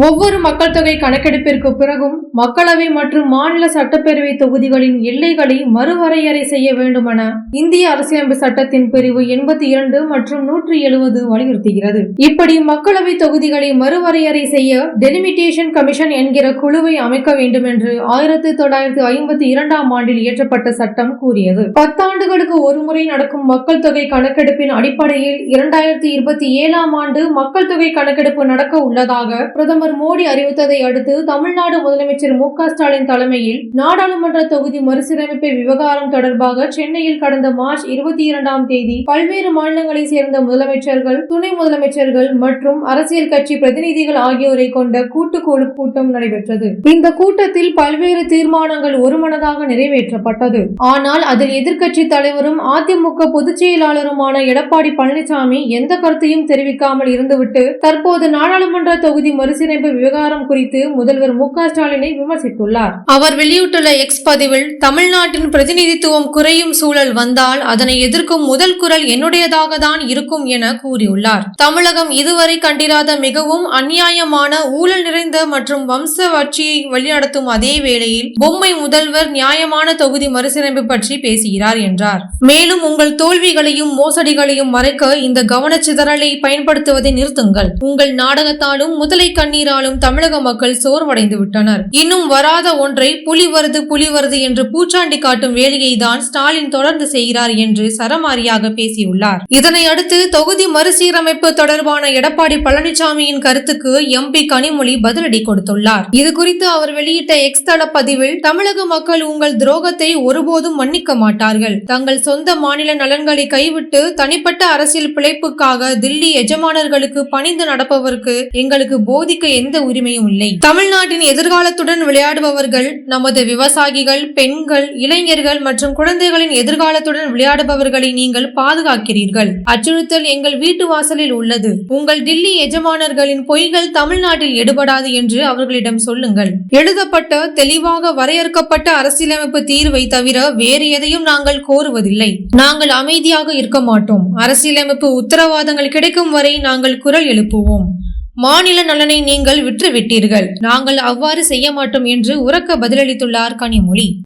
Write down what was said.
ஒவ்வொரு மக்கள் தொகை கணக்கெடுப்பிற்கு பிறகும் மக்களவை மற்றும் மாநில சட்டப்பேரவை தொகுதிகளின் எல்லைகளை மறுவரையறை செய்ய வேண்டுமென இந்திய அரசியலமைப்பு சட்டத்தின் பிரிவு எண்பத்தி இரண்டு மற்றும் நூற்றி எழுபது வலியுறுத்துகிறது. இப்படி மக்களவை தொகுதிகளை மறுவரையறை செய்ய டெலிமிட்டேஷன் கமிஷன் என்கிற குழுவை அமைக்க வேண்டும் என்று ஆயிரத்தி தொள்ளாயிரத்தி ஐம்பத்தி இரண்டாம் ஆண்டில் இயற்றப்பட்ட சட்டம் கூறியது. பத்தாண்டுகளுக்கு ஒருமுறை நடக்கும் மக்கள் தொகை கணக்கெடுப்பின் அடிப்படையில் இரண்டாயிரத்தி இருபத்தி ஏழாம் ஆண்டு மக்கள் தொகை கணக்கெடுப்பு நடக்க உள்ளதாக பிரதமர் மோடி அறிவித்ததை அடுத்து தமிழ்நாடு முதலமைச்சர் மு ஸ்டாலின் தலைமையில் நாடாளுமன்ற தொகுதி மறுசீரமைப்பு விவகாரம் தொடர்பாக சென்னையில் கடந்த மார்ச் இருபத்தி இரண்டாம் தேதி பல்வேறு மாநிலங்களைச் சேர்ந்த முதலமைச்சர்கள் துணை முதலமைச்சர்கள் மற்றும் அரசியல் கட்சி பிரதிநிதிகள் ஆகியோரை கொண்ட கூட்டுக்குழு கூட்டம் நடைபெற்றது. இந்த கூட்டத்தில் பல்வேறு தீர்மானங்கள் ஒருமனதாக நிறைவேற்றப்பட்டது. ஆனால் அதில் எதிர்க்கட்சி தலைவரும் அதிமுக பொதுச் செயலாளருமான எடப்பாடி பழனிசாமி எந்த கருத்தையும் தெரிவிக்காமல் இருந்துவிட்டு தற்போது நாடாளுமன்ற தொகுதி மறுசீரமைப்பு விவகாரம் குறித்து முதல்வர் மு ஸ்டாலினை விமர்சித்துள்ளார். அவர் வெளியிட்டுள்ள எக்ஸ் பதிவில் தமிழ்நாட்டின் பிரதிநிதித்துவம் குறையும் சூழல் வந்தால் அதனை எதிர்க்கும் முதல் குரல் என்னுடையதாக தான் இருக்கும் என கூறியுள்ளார். தமிழகம் இதுவரை கண்டிராத மிகவும் அநியாயமான ஊழல் நிறைந்த மற்றும் வம்ச வட்சியை வழிநடத்தும் அதே வேளையில் பொம்மை முதல்வர் நியாயமான தொகுதி மறுசீரமைப்பு பற்றி பேசுகிறார் என்றார். மேலும் உங்கள் தோல்விகளையும் மோசடிகளையும் மறைக்க இந்த கவனச்சிதறலை பயன்படுத்துவதை நிறுத்துங்கள். உங்கள் நாடகத்தாலும் முதலை கண்ணீர் கண்ணீராலும் தமிழக மக்கள் சோர்வடைந்து விட்டனர். இன்னும் வராத ஒன்றை புலி வருது புலி வருது என்று பூச்சாண்டி காட்டும் வேலையை தான் ஸ்டாலின் தொடர்ந்து செய்கிறார் என்று சரமாரியாக பேசியுள்ளார். இதனை அடுத்து தொகுதி மறுசீரமைப்பு தொடர்பான எடப்பாடி பழனிசாமியின் கருத்துக்கு எம்பி கனிமொழி பதிலடி கொடுத்துள்ளார். இது குறித்து அவர் வெளியிட்ட எக்ஸ் தள பதிவில் தமிழக மக்கள் உங்கள் துரோகத்தை ஒருபோதும் மன்னிக்க மாட்டார்கள். தங்கள் சொந்த மாநில நலன்களை கைவிட்டு தனிப்பட்ட அரசியல் பிழைப்புக்காக தில்லி எஜமானர்களுக்கு பணிந்து நடப்பவருக்கு எங்களுக்கு போதிக்க எந்த உரிமையும் இல்லை. தமிழ்நாட்டின் எதிர்காலத்துடன் விளையாடுபவர்கள் நமது விவசாயிகள் பெண்கள் இளைஞர்கள் மற்றும் குழந்தைகளின் எதிர்காலத்துடன் விளையாடுபவர்களை நீங்கள் பாதுகாக்கிறீர்கள். அச்சுறுத்தல் எங்கள் வீட்டு வாசலில் உள்ளது. உங்கள் டில்லி எஜமானர்களின் பொய்கள் தமிழ்நாட்டில் எடுபடாது என்று அவர்களிடம் சொல்லுங்கள். எழுதப்பட்ட தெளிவாக வரையறுக்கப்பட்ட அரசியலமைப்பு தீர்வை தவிர வேறு எதையும் நாங்கள் கோருவதில்லை. நாங்கள் அமைதியாக இருக்க மாட்டோம். அரசியலமைப்பு உத்தரவாதங்கள் கிடைக்கும் வரை நாங்கள் குரல் எழுப்புவோம். மாநில நலனை நீங்கள் விற்றுவிட்டீர்கள். நாங்கள் அவ்வாறு செய்ய மாட்டோம் என்று உரக்க பதிலளித்துள்ளார் கனிமொழி.